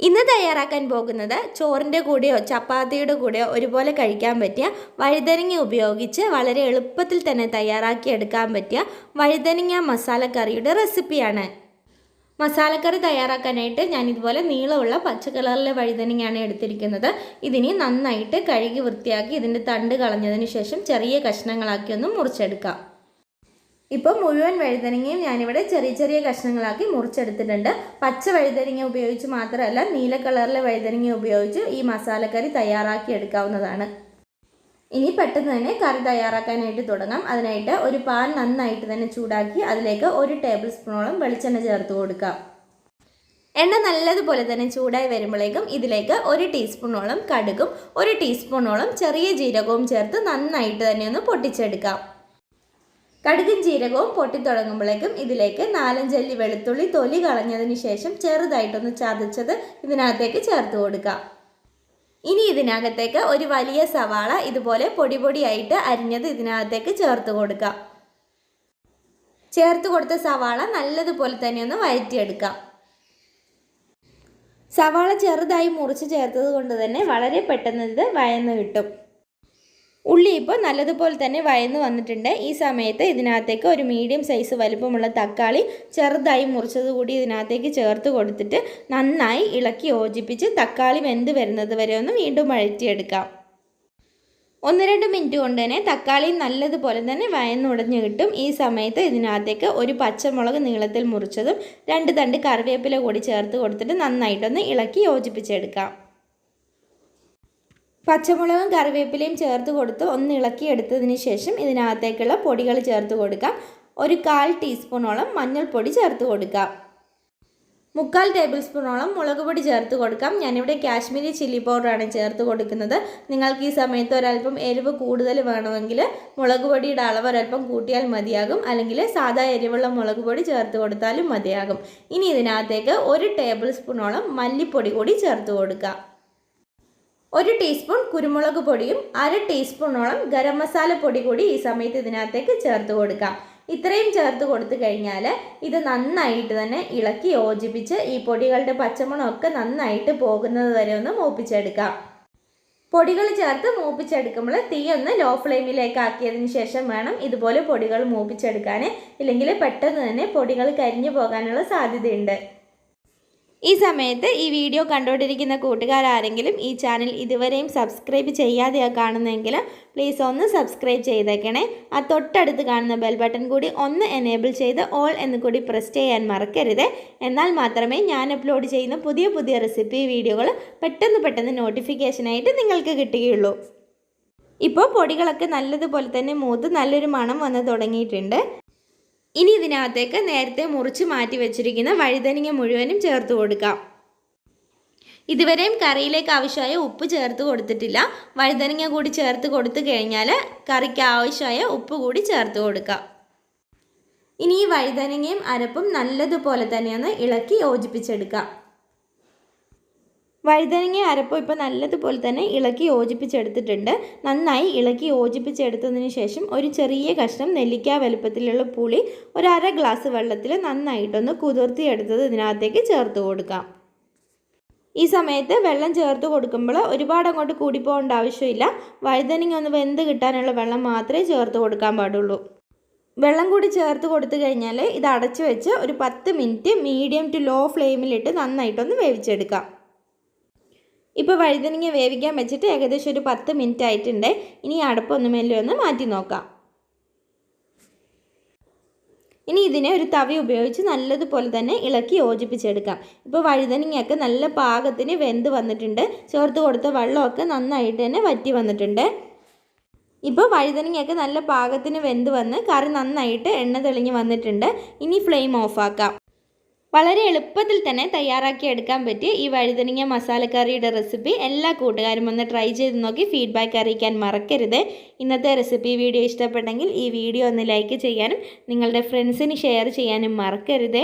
ഇന്ന് തയ്യാറാക്കാൻ പോകുന്നത് ചോറിന്റെ കൂടെയോ ചപ്പാത്തിയുടെ കൂടെയോ ഒരുപോലെ കഴിക്കാൻ പറ്റിയ വഴുതനങ്ങ ഉപയോഗിച്ച് വളരെ എളുപ്പത്തിൽ തന്നെ തയ്യാറാക്കി എടുക്കാൻ പറ്റിയ വഴുതനങ്ങ മസാലക്കറിയുടെ റെസിപ്പിയാണ്. മസാലക്കറി തയ്യാറാക്കാനായിട്ട് ഞാൻ ഇതുപോലെ നീളമുള്ള പച്ച കളറിലെ വഴുതനങ്ങയാണ് എടുത്തിരിക്കുന്നത്. ഇതിനെ നന്നായിട്ട് കഴുകി വൃത്തിയാക്കി ഇതിന്റെ തണ്ട് കളഞ്ഞതിന് ശേഷം ചെറിയ കഷ്ണങ്ങളാക്കി ഒന്ന് മുറിച്ചെടുക്കാം. ഇപ്പോൾ മുഴുവൻ വഴുതനങ്ങയും ഞാനിവിടെ ചെറിയ ചെറിയ കഷ്ണങ്ങളാക്കി മുറിച്ചെടുത്തിട്ടുണ്ട്. പച്ച വഴുതനങ്ങ ഉപയോഗിച്ച് മാത്രമല്ല നീല കളറിലെ വഴുതനങ്ങ ഉപയോഗിച്ച് ഈ മസാലക്കറി തയ്യാറാക്കി എടുക്കാവുന്നതാണ്. ഇനി പെട്ടെന്ന് തന്നെ കറി തയ്യാറാക്കാനായിട്ട് തുടങ്ങാം. അതിനായിട്ട് ഒരു പാൻ നന്നായിട്ട് തന്നെ ചൂടാക്കി അതിലേക്ക് ഒരു ടേബിൾ സ്പൂണോളം വെളിച്ചെണ്ണ ചേർത്ത് കൊടുക്കാം. എണ്ണ നല്ലതുപോലെ തന്നെ ചൂടായി വരുമ്പോഴേക്കും ഇതിലേക്ക് ഒരു ടീസ്പൂണോളം കടുകും ഒരു ടീസ്പൂണോളം ചെറിയ ജീരകവും ചേർത്ത് നന്നായിട്ട് തന്നെ ഒന്ന് പൊട്ടിച്ചെടുക്കാം. കടുകും ജീരകവും പൊട്ടിത്തുടങ്ങുമ്പോഴേക്കും ഇതിലേക്ക് നാലഞ്ചല്ലി വെളുത്തുള്ളി തൊലി കളഞ്ഞതിന് ശേഷം ചെറുതായിട്ടൊന്ന് ചതച്ചത് ഇതിനകത്തേക്ക് ചേർത്ത് കൊടുക്കാം. ഇനി ഇതിനകത്തേക്ക് ഒരു വലിയ സവാള ഇതുപോലെ പൊടി പൊടിയായിട്ട് അരിഞ്ഞത് ഇതിനകത്തേക്ക് ചേർത്ത് കൊടുക്കാം. ചേർത്ത് കൊടുത്ത സവാള നല്ലതുപോലെ തന്നെ ഒന്ന് വഴറ്റിയെടുക്കാം. സവാള ചെറുതായി മുറിച്ച് ചേർത്തത് കൊണ്ട് തന്നെ വളരെ പെട്ടെന്ന് ഇത് വയന്ന് കിട്ടും. ഉള്ളി ഇപ്പോൾ നല്ലതുപോലെ തന്നെ വയന്ന് വന്നിട്ടുണ്ട്. ഈ സമയത്ത് ഇതിനകത്തേക്ക് ഒരു മീഡിയം സൈസ് വലുപ്പമുള്ള തക്കാളി ചെറുതായി മുറിച്ചത് കൂടി ഇതിനകത്തേക്ക് ചേർത്ത് കൊടുത്തിട്ട് നന്നായി ഇളക്കി യോജിപ്പിച്ച് തക്കാളി വെന്ത് വരുന്നത് വരെ ഒന്ന് വീണ്ടും വഴറ്റിയെടുക്കാം. ഒന്ന് രണ്ട് മിനിറ്റ് കൊണ്ട് തന്നെ തക്കാളി നല്ലതുപോലെ തന്നെ വയന്നുടഞ്ഞ് കിട്ടും. ഈ സമയത്ത് ഇതിനകത്തേക്ക് ഒരു പച്ചമുളക് നീളത്തിൽ മുറിച്ചതും രണ്ട് തണ്ട് കറിവേപ്പില കൂടി ചേർത്ത് കൊടുത്തിട്ട് നന്നായിട്ടൊന്ന് ഇളക്കി യോജിപ്പിച്ചെടുക്കാം. പച്ചമുളകും കറിവേപ്പിലയും ചേർത്ത് കൊടുത്ത് ഒന്ന് ഇളക്കി എടുത്തതിന് ശേഷം ഇതിനകത്തേക്കുള്ള പൊടികൾ ചേർത്ത് കൊടുക്കാം. ഒരു കാൽ ടീസ്പൂണോളം മഞ്ഞൾപ്പൊടി ചേർത്ത് കൊടുക്കാം. മുക്കാൽ ടേബിൾ സ്പൂണോളം മുളക് പൊടി ചേർത്ത് കൊടുക്കാം. ഞാനിവിടെ കാശ്മീരി ചില്ലി പൗഡറാണ് ചേർത്ത് കൊടുക്കുന്നത്. നിങ്ങൾക്ക് ഈ സമയത്ത് ഒരല്പം എരിവ് കൂടുതൽ വേണമെങ്കിൽ മുളക് പൊടിയുടെ അളവ് ഒരല്പം കൂട്ടിയാൽ മതിയാകും. അല്ലെങ്കിൽ സാധാ എരിവുള്ള മുളക് പൊടി ചേർത്ത് കൊടുത്താലും മതിയാകും. ഇനി ഇതിനകത്തേക്ക് ഒരു ടേബിൾ സ്പൂണോളം മല്ലിപ്പൊടി കൂടി ചേർത്ത് കൊടുക്കാം. ഒരു ടീസ്പൂൺ കുരുമുളക് പൊടിയും അര ടീസ്പൂണോളം ഗരം മസാല പൊടി കൂടി ഈ സമയത്ത് ഇതിനകത്തേക്ക് ചേർത്ത് കൊടുക്കാം. ഇത്രയും ചേർത്ത് കൊടുത്തു കഴിഞ്ഞാൽ ഇത് നന്നായിട്ട് തന്നെ ഇളക്കി യോജിപ്പിച്ച് ഈ പൊടികളുടെ പച്ചമണമൊക്കെ നന്നായിട്ട് പോകുന്നത് വരെ ഒന്ന് മൂപ്പിച്ചെടുക്കാം. പൊടികൾ ചേർത്ത് മൂപ്പിച്ചെടുക്കുമ്പോൾ തീ ഒന്ന് ലോ ഫ്ലെയിമിലേക്ക് ആക്കിയതിന് ശേഷം വേണം ഇതുപോലെ പൊടികൾ മൂപ്പിച്ചെടുക്കാൻ ഇല്ലെങ്കിൽ പെട്ടെന്ന് തന്നെ പൊടികൾ കരിഞ്ഞു പോകാനുള്ള സാധ്യതയുണ്ട്. ഈ സമയത്ത് ഈ വീഡിയോ കണ്ടുകൊണ്ടിരിക്കുന്ന കൂട്ടുകാരാരെങ്കിലും ഈ ചാനൽ ഇതുവരെയും സബ്സ്ക്രൈബ് ചെയ്യാതെയാ കാണുന്നതെങ്കിൽ പ്ലീസ് ഒന്ന് സബ്സ്ക്രൈബ് ചെയ്തേക്കണേ. ആ തൊട്ടടുത്ത് കാണുന്ന ബെൽ ബട്ടൺ കൂടി ഒന്ന് എനേബിൾ ചെയ്ത് ഓൾ എന്ന് കൂടി പ്രസ് ചെയ്യാൻ മറക്കരുത്. എന്നാൽ മാത്രമേ ഞാൻ അപ്ലോഡ് ചെയ്യുന്ന പുതിയ പുതിയ റെസിപ്പി വീഡിയോകൾ പെട്ടെന്ന് പെട്ടെന്ന് നോട്ടിഫിക്കേഷനായിട്ട് നിങ്ങൾക്ക് കിട്ടുകയുള്ളൂ. ഇപ്പോൾ പൊടികളൊക്കെ നല്ലതുപോലെ തന്നെ മൂത്ത് നല്ലൊരു മണം വന്ന് തുടങ്ങിയിട്ടുണ്ട്. ഇനി ഇതിനകത്തേക്ക് നേരത്തെ മുറിച്ച് മാറ്റി വെച്ചിരിക്കുന്ന വഴുതനങ്ങ മുഴുവനും ചേർത്ത് കൊടുക്കാം. ഇതുവരെയും കറിയിലേക്ക് ആവശ്യമായ ഉപ്പ് ചേർത്ത് കൊടുത്തിട്ടില്ല. വഴുതനങ്ങ കൂടി ചേർത്ത് കൊടുത്തു കഴിഞ്ഞാൽ കറിക്ക് ആവശ്യമായ ഉപ്പ് കൂടി ചേർത്ത് കൊടുക്കാം. ഇനി ഈ വഴുതനങ്ങയും അരപ്പും നല്ലതുപോലെ തന്നെയൊന്ന് ഇളക്കി യോജിപ്പിച്ചെടുക്കാം. വഴുതനങ്ങ അരപ്പം ഇപ്പോൾ നല്ലതുപോലെ തന്നെ ഇളക്കി യോജിപ്പിച്ചെടുത്തിട്ടുണ്ട്. നന്നായി ഇളക്കി യോജിപ്പിച്ചെടുത്തതിന് ശേഷം ഒരു ചെറിയ കഷ്ണം നെല്ലിക്ക വലുപ്പത്തിലുള്ള പുളി ഒരു അര ഗ്ലാസ് വെള്ളത്തിൽ നന്നായിട്ടൊന്ന് കുതിർത്തിയെടുത്തത് ഇതിനകത്തേക്ക് ചേർത്ത് കൊടുക്കാം. ഈ സമയത്ത് വെള്ളം ചേർത്ത് കൊടുക്കുമ്പോൾ ഒരുപാട് അങ്ങോട്ട് കൂടിപ്പോകേണ്ട ആവശ്യമില്ല. വഴുതനങ്ങ ഒന്ന് വെന്ത് കിട്ടാനുള്ള വെള്ളം മാത്രമേ ചേർത്ത് കൊടുക്കാൻ പാടുള്ളൂ. വെള്ളം കൂടി ചേർത്ത് കൊടുത്തു കഴിഞ്ഞാൽ ഇത് അടച്ചു വെച്ച് ഒരു പത്ത് മിനിറ്റ് മീഡിയം ടു ലോ ഫ്ലെയിമിലിട്ട് നന്നായിട്ടൊന്ന് വേവിച്ചെടുക്കാം. ഇപ്പോൾ വഴുതനങ്ങ വേവിക്കാൻ വെച്ചിട്ട് ഏകദേശം ഒരു പത്ത് മിനിറ്റ് ആയിട്ടുണ്ട്. ഇനി അടുപ്പൊന്ന് മെല്ലെ ഒന്ന് മാറ്റി നോക്കാം. ഇനി ഇതിനെ ഒരു തവി ഉപയോഗിച്ച് നല്ലതുപോലെ തന്നെ ഇളക്കി യോജിപ്പിച്ചെടുക്കാം. ഇപ്പോൾ വഴുതനങ്ങയൊക്കെ നല്ല പാകത്തിന് വെന്ത് വന്നിട്ടുണ്ട്. ചേർത്ത് കൊടുത്ത വെള്ളമൊക്കെ നന്നായിട്ട് തന്നെ വറ്റി വന്നിട്ടുണ്ട്. ഇപ്പോൾ വഴുതനങ്ങയൊക്കെ നല്ല പാകത്തിന് വെന്ത് വന്ന് കറി നന്നായിട്ട് എണ്ണ തെളിഞ്ഞ് വന്നിട്ടുണ്ട്. ഇനി ഫ്ലെയിം ഓഫാക്കാം വളരെ എളുപ്പത്തിൽ തന്നെ തയ്യാറാക്കി എടുക്കാൻ പറ്റിയ ഈ വഴുതനങ്ങ മസാലക്കറിയുടെ റെസിപ്പി എല്ലാ കൂട്ടുകാരും ഒന്ന് ട്രൈ ചെയ്ത് നോക്കി ഫീഡ്ബാക്ക് അറിയിക്കാൻ മറക്കരുത്. ഇന്നത്തെ റെസിപ്പി വീഡിയോ ഇഷ്ടപ്പെട്ടെങ്കിൽ ഈ വീഡിയോ ഒന്ന് ലൈക്ക് ചെയ്യാനും നിങ്ങളുടെ ഫ്രണ്ട്സിന് ഷെയർ ചെയ്യാനും മറക്കരുത്.